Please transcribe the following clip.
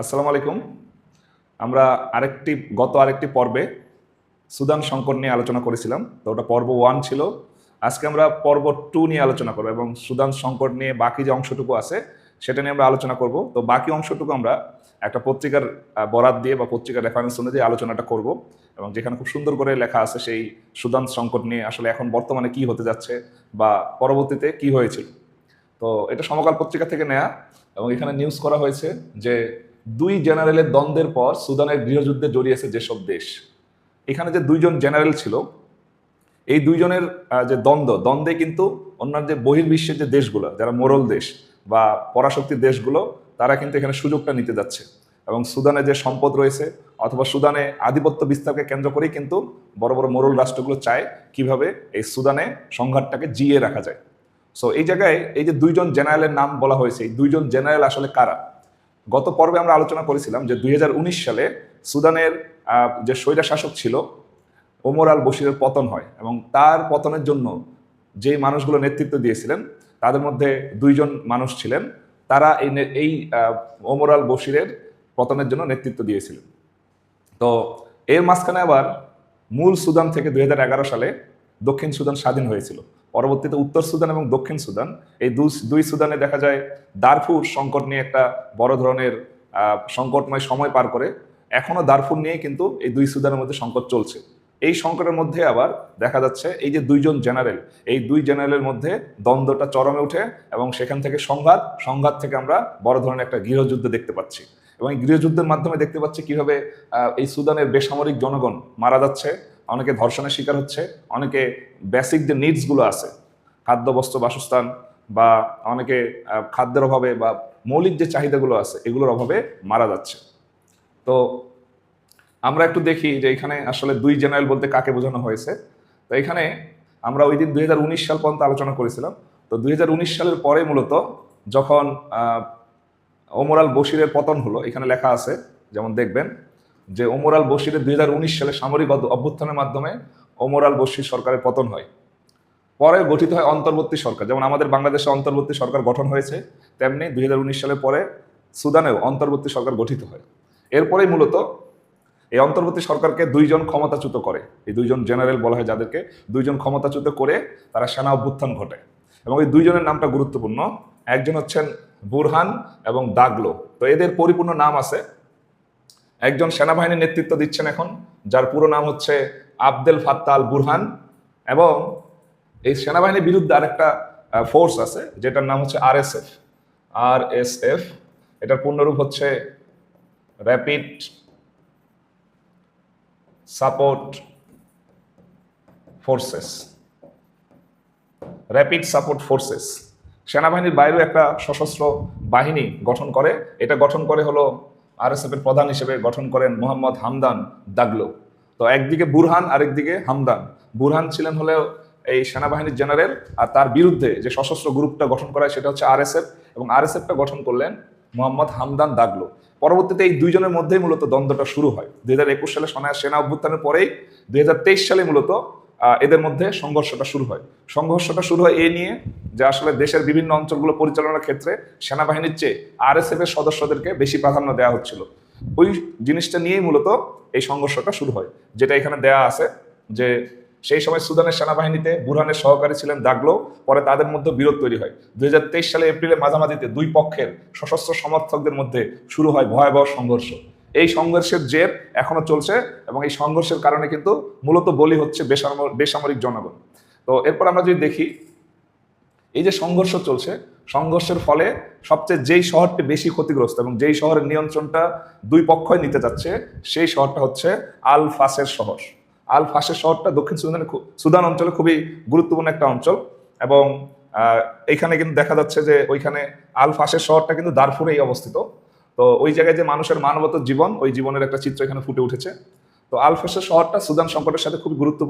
আসসালামু আলাইকুম। আমরা আরেকটি, গত আরেকটি পর্বে সুদান সংকট নিয়ে আলোচনা করেছিলাম, তো ওটা পর্ব ওয়ান ছিল। আজকে আমরা পর্ব টু নিয়ে আলোচনা করব এবং সুদান সংকট নিয়ে বাকি যে অংশটুকু আছে, সেটা নিয়ে আমরা আলোচনা করব। তো বাকি অংশটুকু আমরা একটা পত্রিকার বরাত দিয়ে বা পত্রিকার রেফারেন্স অনুযায়ী আলোচনাটা করব এবং যেখানে খুব সুন্দর করে লেখা আছে সেই সুদান সংকট নিয়ে আসলে এখন বর্তমানে কি হতে যাচ্ছে বা পরবর্তীতে কি হয়েছিল। তো এটা সমকাল পত্রিকা থেকে নেয়া এবং এখানে নিউজ করা হয়েছে যে দুই জেনারেলের দ্বন্দ্বের পর সুদানের গৃহযুদ্ধে জড়িয়েছে যেসব দেশ। এখানে যে দুইজন জেনারেল ছিল, এই দুইজনের যে দ্বন্দ্ব, দ্বন্দ্বে কিন্তু অন্যান্য যে বহির্বিশ্বের যে দেশগুলো, যারা মোরল দেশ বা পরাশক্তির দেশগুলো, তারা কিন্তু এখানে সুযোগটা নিতে যাচ্ছে। এবং সুদানে যে সম্পদ রয়েছে, অথবা সুদানে আধিপত্য বিস্তারকে কেন্দ্র করেই কিন্তু বড় বড় মোরল রাষ্ট্রগুলো চায় কীভাবে এই সুদানে সংঘাতটাকে জিয়ে রাখা যায়। সো এই জায়গায় এই যে দুইজন জেনারেলের নাম বলা হয়েছে, এই দুইজন জেনারেল আসলে কারা? গত পর্বে আমরা আলোচনা করেছিলাম যে দুই হাজার উনিশ সালে সুদানের যে স্বৈরা শাসক ছিল, ওমর আল বশিরের পতন হয় এবং তার পতনের জন্য যে মানুষগুলো নেতৃত্ব দিয়েছিলেন, তাদের মধ্যে দুইজন মানুষ ছিলেন। তারা এই এই ওমর আল বশিরের পতনের জন্য নেতৃত্ব দিয়েছিলেন। তো এর মাঝখানে আবার মূল সুদান থেকে দু হাজার এগারো সালে দক্ষিণ সুদান স্বাধীন হয়েছিল। পরবর্তীতে উত্তর সুদান এবং দক্ষিণ সুদান। এই দুই সুদানে দেখা যায় দারফুর সংকট নিয়ে একটা বড় ধরনের সংকটময় সময় পার করে। এখনও দারফুর নিয়ে কিন্তু এই দুই সুদানের মধ্যে সংকট চলছে। এই সংকটের মধ্যে আবার দেখা যাচ্ছে এই যে দুইজন জেনারেল, এই দুই জেনারেলের মধ্যে দ্বন্দ্বটা চরমে ওঠে এবং সেখান থেকে সংঘাত সংঘাত থেকে আমরা বড় ধরনের একটা গৃহযুদ্ধ দেখতে পাচ্ছি। এবং এই গৃহযুদ্ধের মাধ্যমে দেখতে পাচ্ছি কীভাবে এই সুদানের বেসামরিক জনগণ মারা যাচ্ছে। অনেকে ধর্ষণের শিকার হচ্ছে অনেকে বেসিক যে নিডসগুলো আছে খাদ্য বস্ত্র বাসস্থান বা অনেকে খাদ্যের অভাবে বা মৌলিক যে চাহিদাগুলো আছে এগুলোর অভাবে মারা যাচ্ছে। তো আমরা একটু দেখি যে এখানে আসলে দুই জেনারেল বলতে কাকে বোঝানো হয়েছে। তো এখানে আমরা ওই দিন দুই হাজার উনিশ সাল পর্যন্ত আলোচনা করেছিলাম। তো দুই হাজার উনিশ সালের পরে মূলত যখন আহ, ওমর আল বশিরের পতন হলো এখানে লেখা আছে যেমন দেখবেন যে ওমর আল বশিরের দুই সালে সামরিক অভ্যুত্থানের মাধ্যমে ওমর আল বশির সরকারের পতন হয়। পরে গঠিত হয় অন্তর্বর্তী সরকার। যেমন আমাদের বাংলাদেশে অন্তর্বর্তী সরকার গঠন হয়েছে, তেমনি দুই হাজার উনিশ সালে পরে সুদানেও অন্তর্বর্তী সরকার গঠিত হয়। এরপরেই মূলত এই অন্তর্বর্তী সরকারকে দুইজন ক্ষমতাচ্যুত করে। এই দুইজন জেনারেল বলা হয় যাদেরকে, দুইজন ক্ষমতাচ্যুত করে তারা সেনা অভ্যুত্থান ঘটে। এবং এই দুইজনের নামটা গুরুত্বপূর্ণ। একজন হচ্ছেন বুরহান এবং দাগলো। তো এদের পরিপূর্ণ নাম আছে একজন সেনাবাহিনীর নেতৃত্ব দিচ্ছেন এখন, যার পুরো নাম হচ্ছে আবদেল ফাত্তা আল বুরহান এবং এই সেনাবাহিনীর বিরুদ্ধে আরেকটা ফোর্স আছে, যেটার নাম হচ্ছে আরএসএফ আর এস এফ এটার পূর্ণরূপ হচ্ছে rapid support forces rapid support forces সেনাবাহিনীর বাইরেও একটা সশস্ত্র বাহিনী গঠন করে। এটা গঠন করে হলো আরএসএফ এর প্রধান হিসেবে গঠন করেন মোহাম্মদ হামদান দাগলো। তো একদিকে বুরহান, আরেকদিকে হামদান। বুরহান ছিলেন হলেও এই সেনাবাহিনীর জেনারেল, আর তার বিরুদ্ধে যে সশস্ত্র গ্রুপটা গঠন করা সেটা হচ্ছে আরএসএফ, এবং আরএসএফটা গঠন করলেন মোহাম্মদ হামদান দাগলো। পরবর্তীতে এই দুইজনের মধ্যেই মূলত দ্বন্দ্বটা শুরু হয়। দুই হাজার একুশ সালে সোনা সেনা অভ্যুত্থানের পরেই, দুই হাজার তেইশ সালে মূলত এদের মধ্যে সংঘর্ষটা শুরু হয়। সংঘর্ষটা শুরু হয় এ নিয়ে যে আসলে দেশের বিভিন্ন অঞ্চলগুলো পরিচালনার ক্ষেত্রে সেনাবাহিনীর চেয়ে আরএসএফ এর সদস্যদেরকে বেশি প্রাধান্য দেওয়া হচ্ছিল। ওই জিনিসটা নিয়েই মূলত এই সংঘর্ষটা শুরু হয়। যেটা এখানে দেয়া আছে যে সেই সময় সুদানের সেনাবাহিনীতে বুরহানের সহকারী ছিলেন দাগলো, পরে তাদের মধ্যে বিরোধ তৈরি হয়। দুই হাজার তেইশ সালে এপ্রিলে মাঝামাঝিতে দুই পক্ষের সশস্ত্র সমর্থকদের মধ্যে শুরু হয় ভয়াবহ সংঘর্ষ। এই সংঘর্ষের জের এখনও চলছে এবং এই সংঘর্ষের কারণে কিন্তু মূলত বলি হচ্ছে বেসামর- বেসামরিক জনগণ। তো এরপর আমরা যদি দেখি, এই যে সংঘর্ষ চলছে, সংঘর্ষের ফলে সবচেয়ে যেই শহরটি বেশি ক্ষতিগ্রস্ত এবং যেই শহরের নিয়ন্ত্রণটা দুই পক্ষই নিতে যাচ্ছে সেই শহরটা হচ্ছে আল ফাসের শহর। আল ফাসের শহরটা দক্ষিণ সুদানের সুদান অঞ্চলে খুবই গুরুত্বপূর্ণ একটা অঞ্চল এবং এখানে কিন্তু দেখা যাচ্ছে যে ওইখানে আল ফাসের শহরটা কিন্তু দারফুরেই অবস্থিত। তো ওই জায়গায় যে মানুষের মানবত জীবন, ওই জীবনের একটা চিত্র এখানে ফুটে উঠেছে। তো আলফেসা শহরটা সুদান সংকটের সাথে খুব গুরুত্বপূর্ণ।